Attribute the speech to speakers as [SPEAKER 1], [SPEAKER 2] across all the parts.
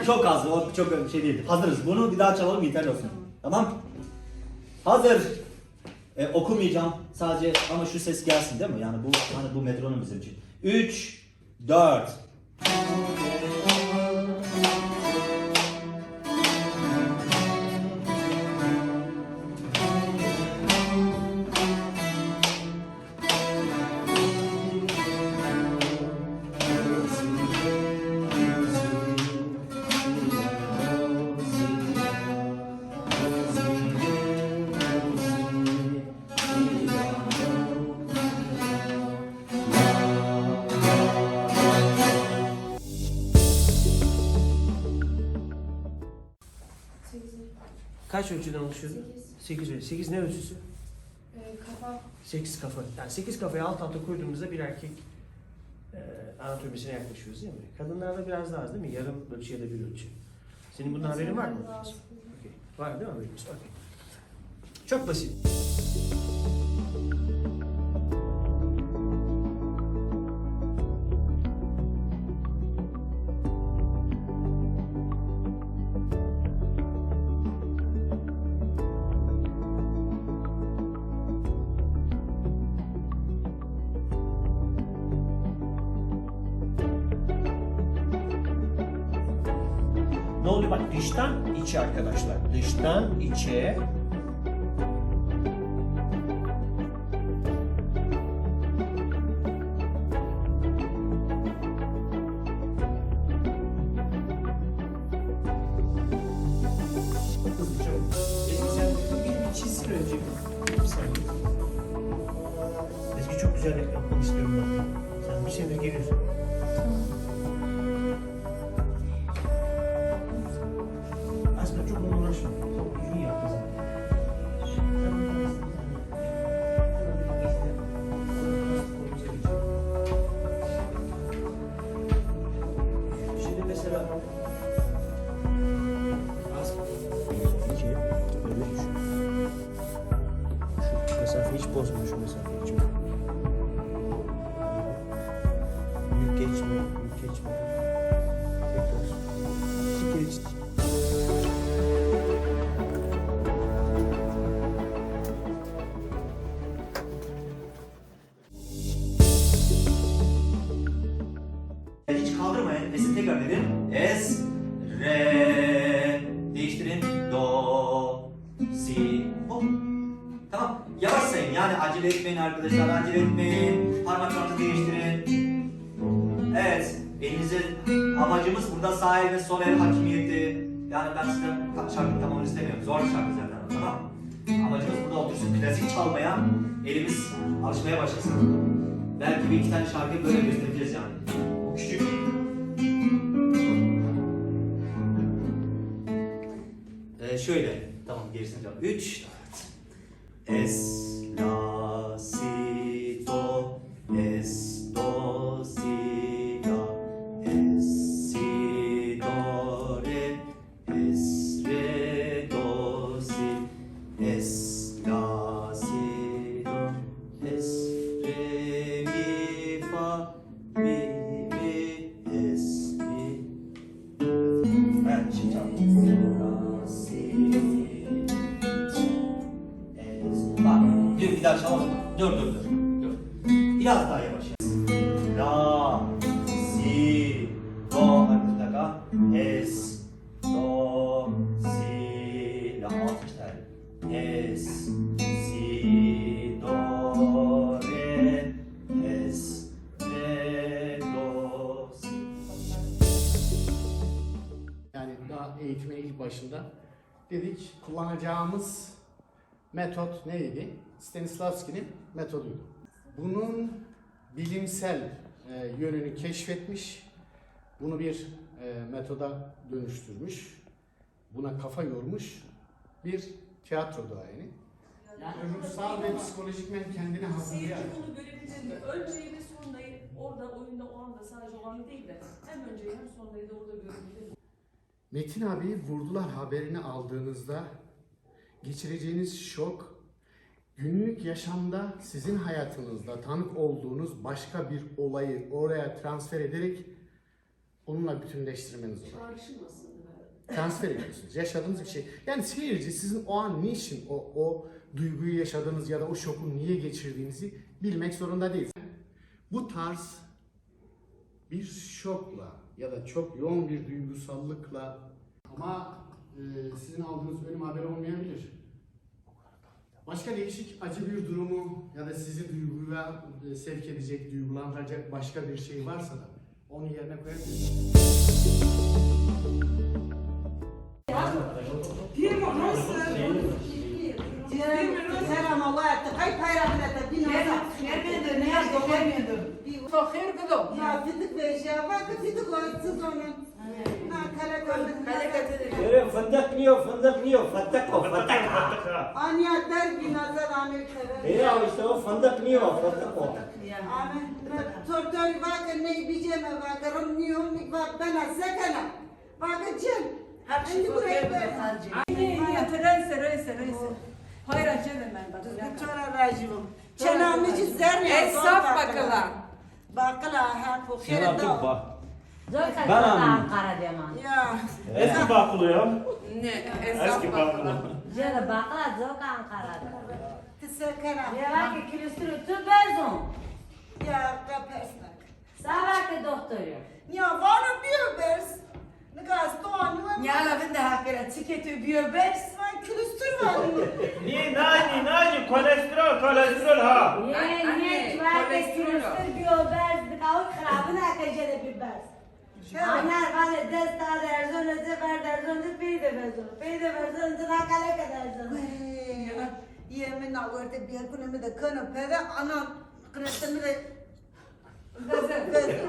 [SPEAKER 1] değil çok az o çok bir şey değildi. Hazırız bunu bir daha çalalım yeterli olsun. Tamam. Hazır. E, okumayacağım sadece ama şu ses gelsin değil mi? Yani bu hani bu metronom bizim için. 3 4
[SPEAKER 2] Kaç ölçüden oluşuyordu? 8 ölçü. 8 ne ölçüsü?
[SPEAKER 3] Ee, kafa
[SPEAKER 2] 8 kafa. Yani 8 kafayı alt alta koyduğumuzda bir erkek e, anatomisine yaklaşıyoruz değil mi? Kadınlarda biraz daha az değil mi? Yarım ölçü ya da bir ölçü. Senin bundan haberin var mı? Okey. Var değil mi haberimiz? Okey. Çok basit. Ne oluyor? Bak dıştan içe arkadaşlar. Dıştan içe
[SPEAKER 1] arkadaşlar. Acele etmeyin. Parmaklarınızı değiştirin. Evet. Elinizi amacımız burada sağ el ve sol el hakimiyeti. Yani ben size şarkı tamamını istemiyorum. Zor bir şarkı zaten. Tamam. Amacımız burada otursun. Klasik çalmaya elimiz alışmaya başlasın. Belki bir iki tane şarkı böyle göstereceğiz yani. Bu küçük. Ee, şöyle. Tamam gerisini çalalım. 3 Es, Bak, bir, bir daha çalalım. Dur, dur, dur. Dur. Biraz daha yavaş.
[SPEAKER 4] Kullanacağımız metot neydi? Stanislavski'nin metoduydu. Bunun bilimsel e, yönünü keşfetmiş, bunu bir e, metoda dönüştürmüş, buna kafa yormuş bir tiyatro duayeni. Yani ruhsal ve psikolojikmen kendini hazırlayarak.
[SPEAKER 5] Seyirci bunu görebilir? Önceyi ve sonrayı orada oyunda o anda sadece o an değil de hem önceyi hem sonrayı da orada görebilir?
[SPEAKER 4] Metin abi vurdular haberini aldığınızda geçireceğiniz şok Günlük yaşamda sizin hayatınızda tanık olduğunuz başka bir olayı oraya transfer ederek onunla bütünleştirmeniz olur. Transfer ediyorsunuz. Yaşadığınız bir şey. Yani seyirci sizin o an niçin o, o duyguyu yaşadığınız ya da o şoku niye geçirdiğinizi bilmek zorunda değil. Bu tarz bir şokla ya da çok yoğun bir duygusallıkla ama e, sizin aldığınız ölüm haberi olmayabilir. Başka değişik acı bir durumu ya da sizi duyguya sevk edecek, duygulandıracak başka bir şey varsa da onu yerine koyabilirsiniz.
[SPEAKER 6] Ya fizik ve şey var, fizik var, siz onun. كلا كلا
[SPEAKER 7] Ee, fındık yiyor, fındık yiyor, fındık o, fındık.
[SPEAKER 6] أنا دربي نظر عامل خبر
[SPEAKER 7] İyi ya işte o fındık yiyor, fındık o.
[SPEAKER 6] أنا تورتوري باك إني بيجي ما باك رمني أمك باك بنا سكنة باك جن عندي بريء
[SPEAKER 3] Reise reise reise. Hayır acele ben bak.
[SPEAKER 6] دكتورة راجعون شنا مجي زرني
[SPEAKER 3] Esnaf bakıla.
[SPEAKER 6] باقلا هاكو خير
[SPEAKER 7] Şuna
[SPEAKER 6] الدواء
[SPEAKER 8] Zor
[SPEAKER 7] kaçtı
[SPEAKER 8] da
[SPEAKER 7] Tamam.
[SPEAKER 8] Ankara diyorum.
[SPEAKER 6] Ya.
[SPEAKER 7] Eski bakulu ya.
[SPEAKER 3] Ne? Eski Esnaf bakulu.
[SPEAKER 8] bakkalı. Zor bakla zor Ankara'da.
[SPEAKER 6] Tısırkara.
[SPEAKER 8] Diyorlar ki külüstürü tüm bezon.
[SPEAKER 6] Ya kapesnak.
[SPEAKER 8] Sabah doktoru.
[SPEAKER 6] Ya var bir bers. Ne kadar doğanlı.
[SPEAKER 3] Ya. Yala ben de hakikaten çiketi öbüyor
[SPEAKER 6] ben. Ben külüstür var.
[SPEAKER 7] Ni nani nani kolesterol kolesterol ha.
[SPEAKER 3] Anne,
[SPEAKER 8] Yemek var
[SPEAKER 3] kolesterol.
[SPEAKER 8] külüstür bir obez. Bir kavuk kırabın akıcı bir bez. Anar vale desta derzon öze ver derzon de peyde bezon. Peyde bezon zına kale kadar zon.
[SPEAKER 6] Yemin ağırdı bir günümü de kanı pere anan kırıttımı da
[SPEAKER 3] Bezer.
[SPEAKER 6] bezdim.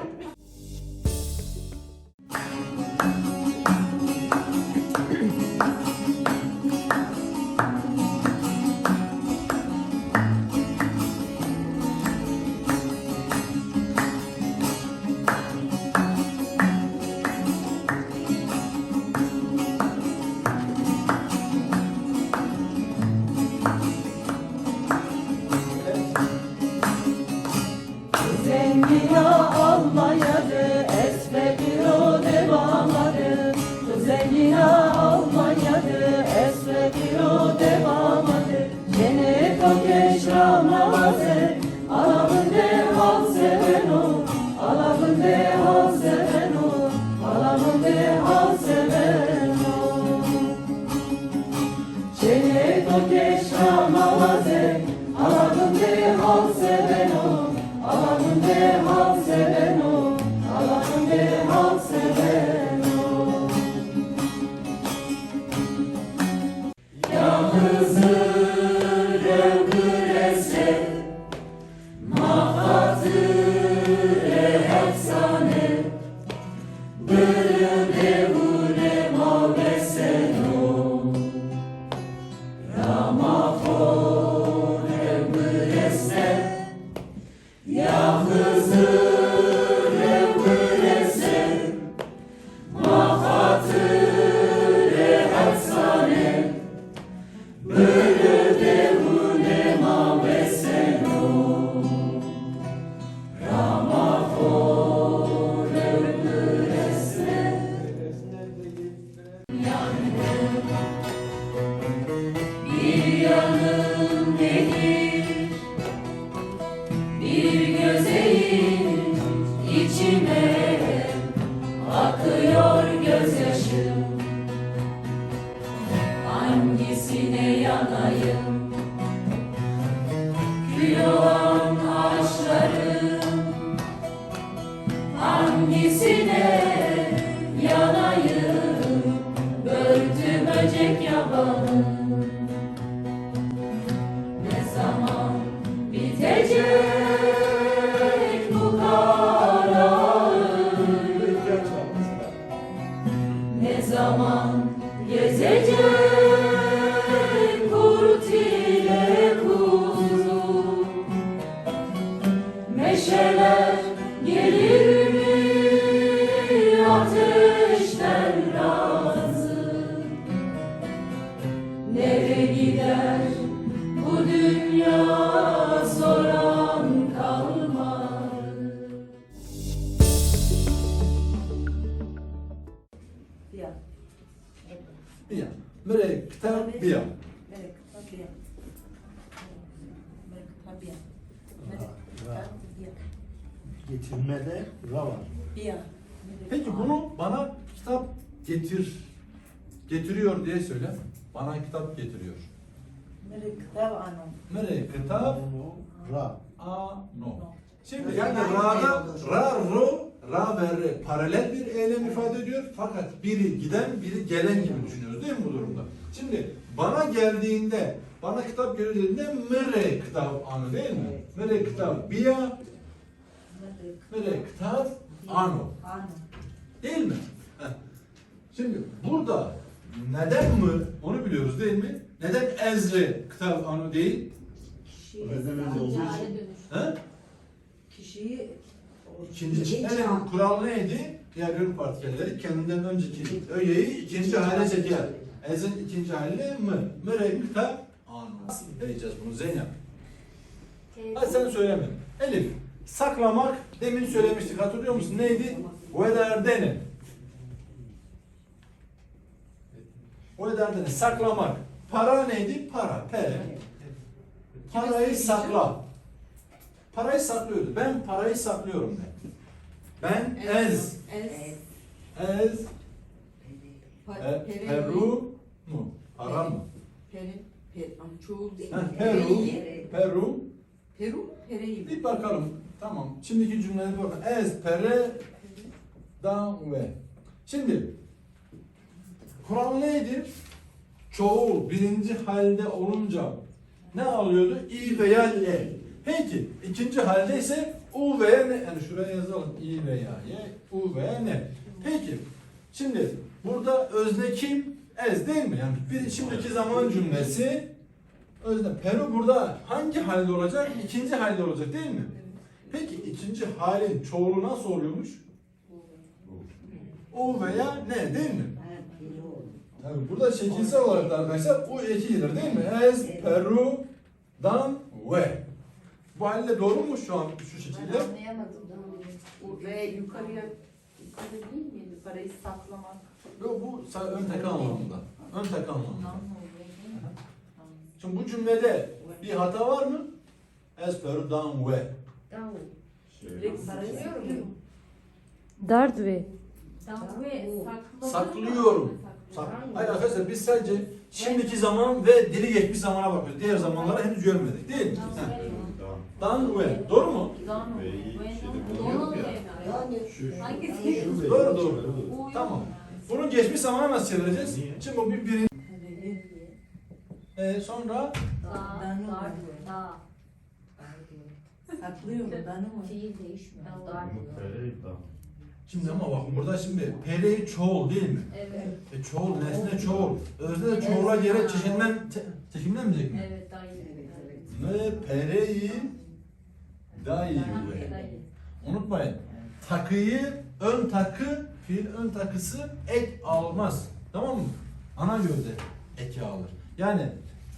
[SPEAKER 9] Hangisine yanayım?
[SPEAKER 10] Peki bunu bana kitap getir getiriyor diye söyle. Bana kitap getiriyor.
[SPEAKER 3] Melek, tav anam.
[SPEAKER 10] Mere kitap
[SPEAKER 4] Ra.
[SPEAKER 10] a no. Şimdi yani ra'da ra ro ra ve re paralel bir eylem ifade ediyor. Fakat biri giden biri gelen gibi düşünüyoruz değil mi bu durumda? Şimdi bana geldiğinde bana kitap geldiğinde mere kitap anı değil mi? Mere kitap biya mere kitap ano.
[SPEAKER 3] anam.
[SPEAKER 10] Değil mi? Heh. Şimdi burada neden mi onu biliyoruz değil mi? Neden Ezre kitap anı değil?
[SPEAKER 3] Kişi,
[SPEAKER 4] Öğretmenimiz olduğu için.
[SPEAKER 10] He?
[SPEAKER 3] kişiyi
[SPEAKER 10] İkinci en kural neydi? Diğer ürün partikelleri kendinden önceki öğeyi ikinci hale çeker. Ezin ikinci hali mı? Mere kitap anı. Nasıl diyeceğiz bunu Zeynep? Hadi sen söyleme. Elif, saklamak demin söylemiştik hatırlıyor musun? Neydi? Vederdene. Vederdene, saklamak. Para neydi? Para, pere. Parayı sakla. Parayı saklıyordu. Ben parayı saklıyorum de. Ben ez.
[SPEAKER 3] Ez.
[SPEAKER 10] Ez. E, Peru mu? Para mı? Ha, Peru.
[SPEAKER 3] Pereyi.
[SPEAKER 10] Peru.
[SPEAKER 3] Peru, pereyi.
[SPEAKER 10] Bir bakalım. Tamam. Şimdiki cümleye bakın. Ez pere da ve. Şimdi Kur'an neydi? Çoğul birinci halde olunca ne alıyordu? İ veya le. Peki ikinci halde ise u veya ne? Yani şuraya yazalım. İ veya ye, u veya ne? Peki şimdi burada özne kim? Ez değil mi? Yani bir şimdiki zaman cümlesi özne. Peru burada hangi halde olacak? İkinci halde olacak değil mi? Peki ikinci halin çoğulu nasıl oluyormuş? U veya ne değil mi? Tabii burada şekilsel olarak da arkadaşlar u eki gelir değil mi? Ez, peru, dan, ve. Bu halde doğru mu şu an şu şekilde?
[SPEAKER 11] anlayamadım. Bu ve yukarıya yukarı değil miydi? Parayı saklamak.
[SPEAKER 10] Yok bu sa- ön tek anlamında. Ön tek anlamında. Şimdi bu cümlede bir hata var mı? Ez, peru, dan, ve.
[SPEAKER 3] Direkt
[SPEAKER 11] ve. Dart ve
[SPEAKER 10] Saklıyorum. Sak Hayır arkadaşlar biz sadece şimdiki zaman ve dili geçmiş zamana bakıyoruz. Diğer zamanları henüz görmedik değil mi? Heh. Dan, ve. Doğru mu?
[SPEAKER 11] Hangisi?
[SPEAKER 10] Doğru doğru. Tamam. Bunun geçmiş zamana nasıl çevireceğiz? Şimdi bu bir birin. Ee, sonra
[SPEAKER 11] Da.
[SPEAKER 3] Saklıyorum, danı mı?
[SPEAKER 11] Fiil değişmiyor.
[SPEAKER 10] Şimdi ama bakın burada şimdi peri çoğul değil mi?
[SPEAKER 11] Evet.
[SPEAKER 10] E çoğul, nesne çoğul. Özne de çoğula göre çeşitlen, te, çekimlenmeyecek mi?
[SPEAKER 11] Evet dayı.
[SPEAKER 10] Ve pereyi dahi ve.
[SPEAKER 11] Dayı.
[SPEAKER 10] Unutmayın. Takıyı, ön takı, fiil ön takısı ek almaz. Tamam mı? Ana gövde eki alır. Yani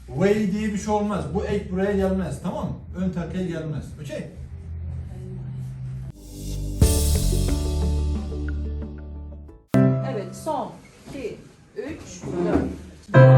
[SPEAKER 10] way diye bir şey olmaz. Bu ek buraya gelmez. Tamam mı? Ön takıya gelmez. Okey?
[SPEAKER 5] Evet son 2, 3, 4.